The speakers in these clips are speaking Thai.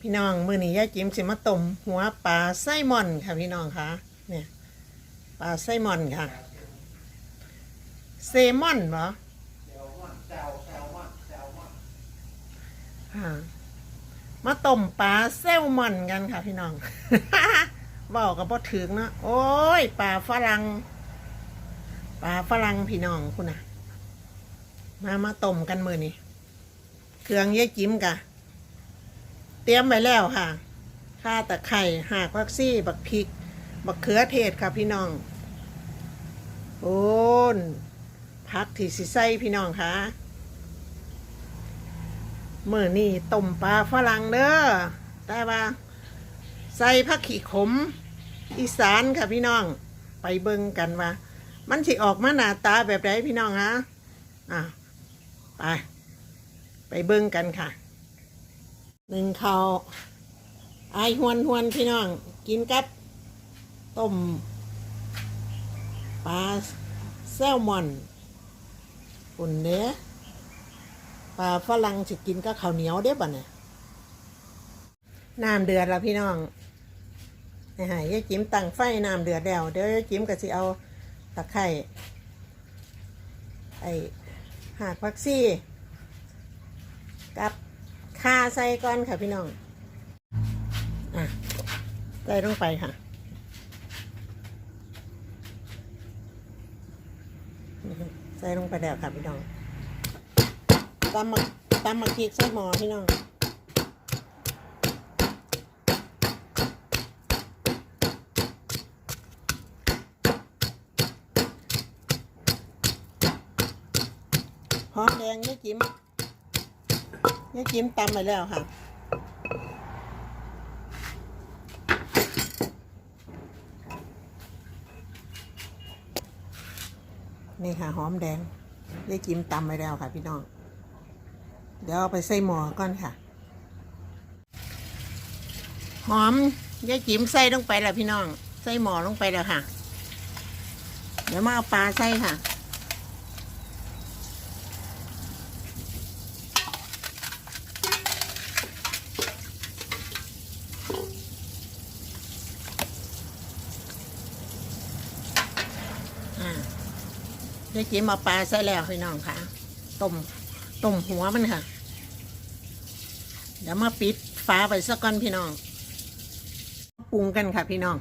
พี่น้องมือนี้ยายจิ๋มสิมาต้มหัวปลาไส้มอนค่ะพี่น้องคะเนี่ยปลาไส้มอนค่ะ เซมอนเหรอมาต้มปลาแซลมอนกันค่ะพี่น้องบอกกับพ่อถึงเนาะโอ้ยปลาฝรั่งปลาฝรั่งพี่น้องคุณนะมามาต้มกันมือนี้เครื่องยายจิ๋มกะ เตรียมไว้แล้วค่ะข่าตะไคร่หากวักซี่ บักพริก บักเขือเทศค่ะพี่น้องโอ้นพักที่สิใส่พี่น้องค่ะเมื่อนี่ต้มปลาฝรั่งเด้อแต่ว่าใส่ผักขี้ขม อีสานค่ะพี่น้อง ไปเบิ่งกันว่า มันสิออกมาหน้าตาแบบไหนพี่น้องฮะอะไป ไปเบิ่งกันค่ะ หนึ่งข้าวไอยหวนหวนพี่น้อง กินกับต้มปลาแซลมอนปุ่นเนื้อปลาฝรั่งสิกินกับข้าวเหนียวเด้บ่เนี่ยน้ำเดือดแล้วพี่น้องนี่ฮะยายจิ้มตั้งไฟน้ำเดือดแล้วเดี๋ยวยายจิ้มก็สิเอาตะไคร่ไอหากพักซี่กับ ข่าใส่ก่อนค่ะพี่น้อง อะใส่ลงไปค่ะใส่ลงไปแล้วค่ะพี่น้องตำมักตำมักพริกใส่หม้อพี่น้องหอมแดงยายจิ้ม ยายจิ้มตำไปแล้วค่ะนี่ค่ะหอมแดงยายจิ้มตำไปแล้วค่ะพี่น้อง เดี๋ยวเอาไปใส่หม้อก่อนค่ะ หอมยายจิ้มใส่ลงไปแล้วพี่น้อง ใส่หม้อลงไปแล้วค่ะ เดี๋ยวมาเอาปลาใส่ค่ะ อ่า ได้จิ้มเอาปลาใส่แล้วพี่น้องค่ะต้มต้มหัวมันค่ะ เดี๋ยวมาปิดฝาไปสักก่อนพี่น้องปรุงกันค่ะ พี่น้อง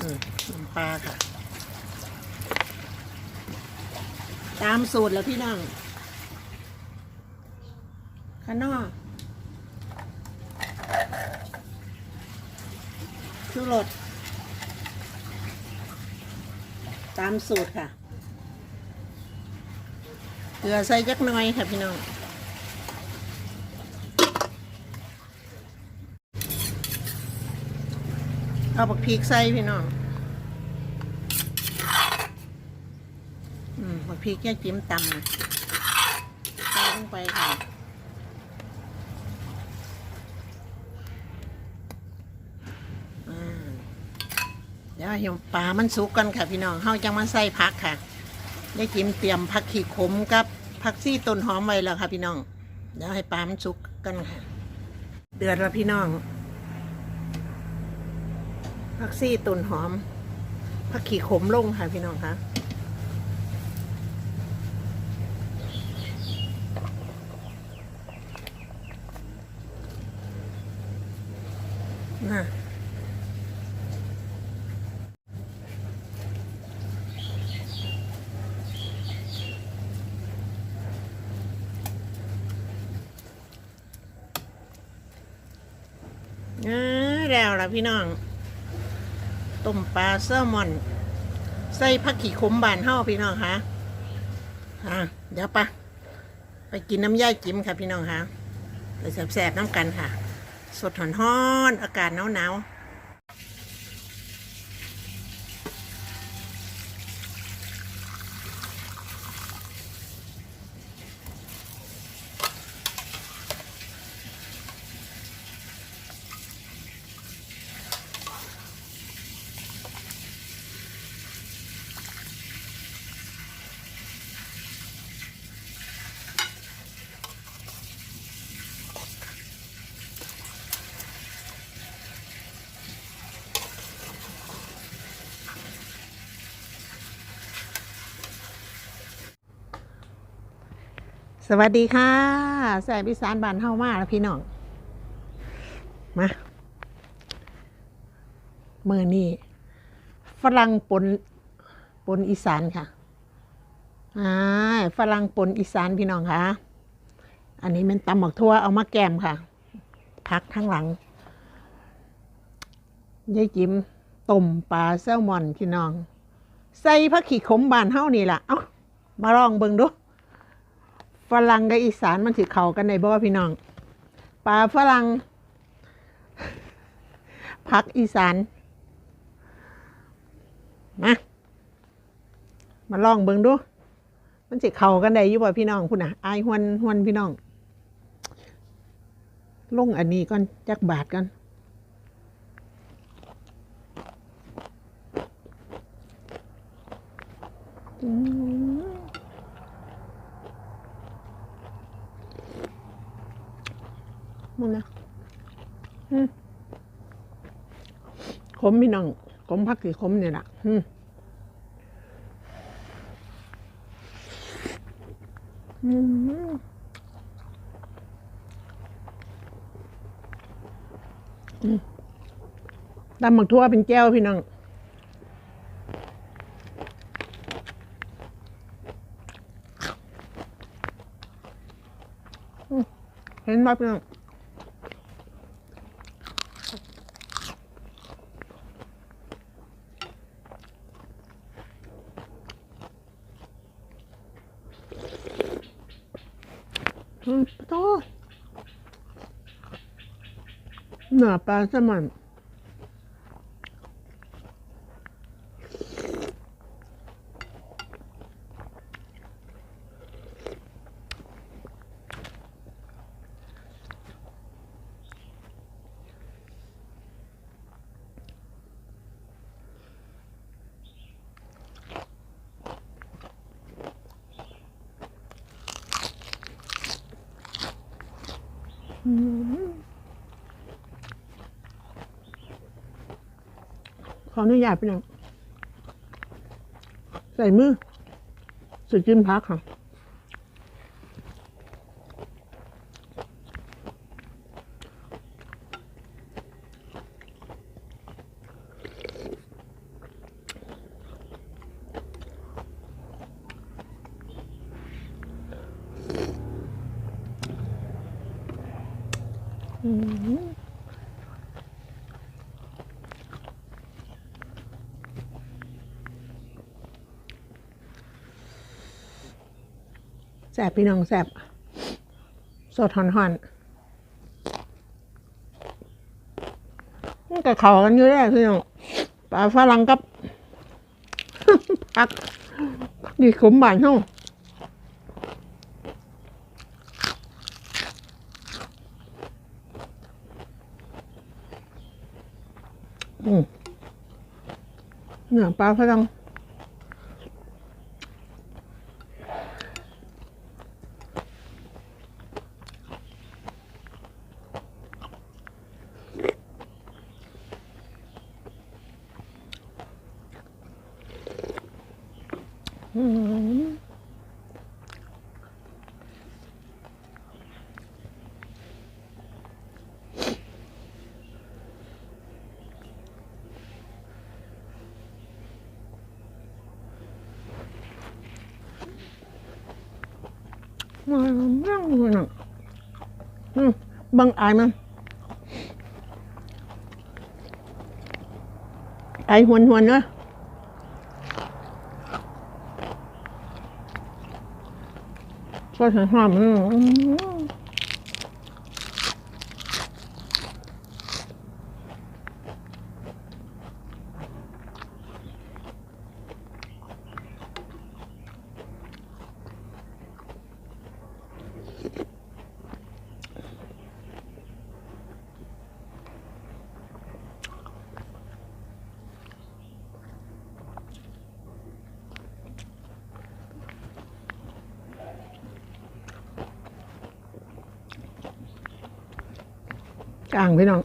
อืมน้ำปลาค่ะ ตามสูตรแล้วพี่น้องข้างนอกชูรส ตามสูตรค่ะ เกลือใส่ยักน้อยค่ะพี่น้อง เอาบักพริกใส่พี่น้องอืมบักพริกแยกจิ้มตำนะใส่ลงไปค่ะ อ่า เดี๋ยวเหี่ยวปลามันสุกกันค่ะ พี่น้องเฮาจังมาใส่ผักค่ะได้กิมเตรียมผักขี้ขมกับผักซี่ต้นหอมไว้แล้วค่ะ พี่น้องเดี๋ยวให้ปลามันสุกกันค่ะ เดือดแล้วพี่น้องผักซี่ต้นหอมผักขี้ขมลงค่ะพี่น้องค่ะน่ะ เออแล้วล่ะพี่น้องต้มปลาแซลมอน ใส่ผักขี้ขมบานเฮาพี่น้องคะอะเดี๋ยวปะไปกินน้ำย่อยจิ้มค่ะพี่น้องคะไปแสบๆน้ำกันค่ะ สดหอนๆอากาศหนาว สวัสดีค่ะแสบอีสานบานเฮามาแล้วพี่น้อง มาเมื่อนี้ฝรั่งปนปนอีสานค่ะอ่าฝรั่งปนอีสานพี่น้องค่ะ อันนี้เป็นตำหมักทั่วเอามาแกมค่ะพักทั้งหลังยายจิมต้มปลาแซลมอนพี่น้อง ใส่ผักขี้ขมบานเฮานี่ล่ะ เอ้ามาลองเบิ่งดู ฝรั่งกับอีสานมันถือเข้ากันได้บ่พี่น้องปลาฝรั่งพักอีสานมามาลองเบิ่งดู มันสิเข้ากันได้อยู่บ่พี่น้องพุ่นน่ะอายหวนหวนพี่น้อง ลงอันนี้ก่อนจักบาทกันอืม มึงนะขมพี่น้องขมพักกี่ขมเนี่ยล่ะอืมตำหมักทั่วเป็นแก้วพี่น้องเห็นไหมพี่น้องอืมโตเนื้อปลาแซลมอน ขออนุญาตพี่น้องใส่มือสุดจิ้มพักค่ะอืม แสบพี่น้องแสบสดหอนหอนๆนี่กับเขากันอยู่แล้วพี่น้องปลาฝรั่งกับผักดีขมบานเฮาอืมเนี่ยปลาฝรั่ง งเลยน่ะอื มบังอา กลางพี่น้อง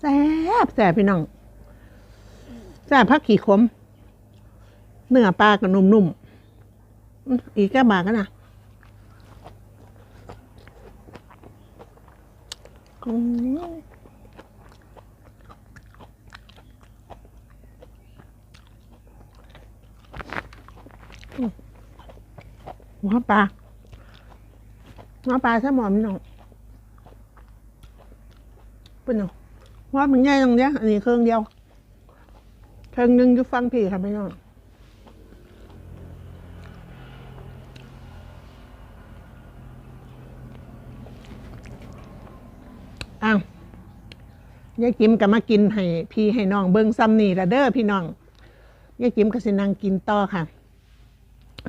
แซ่บแซ่บพี่น้องแซ่บพักขี่ขมเนื้อปลากระนุ่มๆอีกแค่บาก็นะ หัวปลาหัวปลาใช่หมอมพี่น้องเป็นเนาะหัวมันใหญ่ตรงเนี้ยอันนี้เครื่องเดียวเครื่องหนึงอยู่ฟังพี่ค่ะพี่น้องอ้าวยายกิมก็มากินให้พี่ให้น้องเบิ้งซ้ำนี่ละเด้อพี่น้องยายกิมก็สินั่งกินต่อค่ะ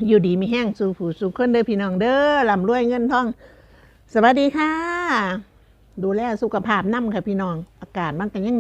อยู่ดีมีแห้งสู่ผู้สู่คนเด้อพี่น้องเด้อลำรวยเงินทอง สวัสดีค่ะ ดูแลสุขภาพน้ำค่ะพี่น้อง อากาศมันกันยังหนาว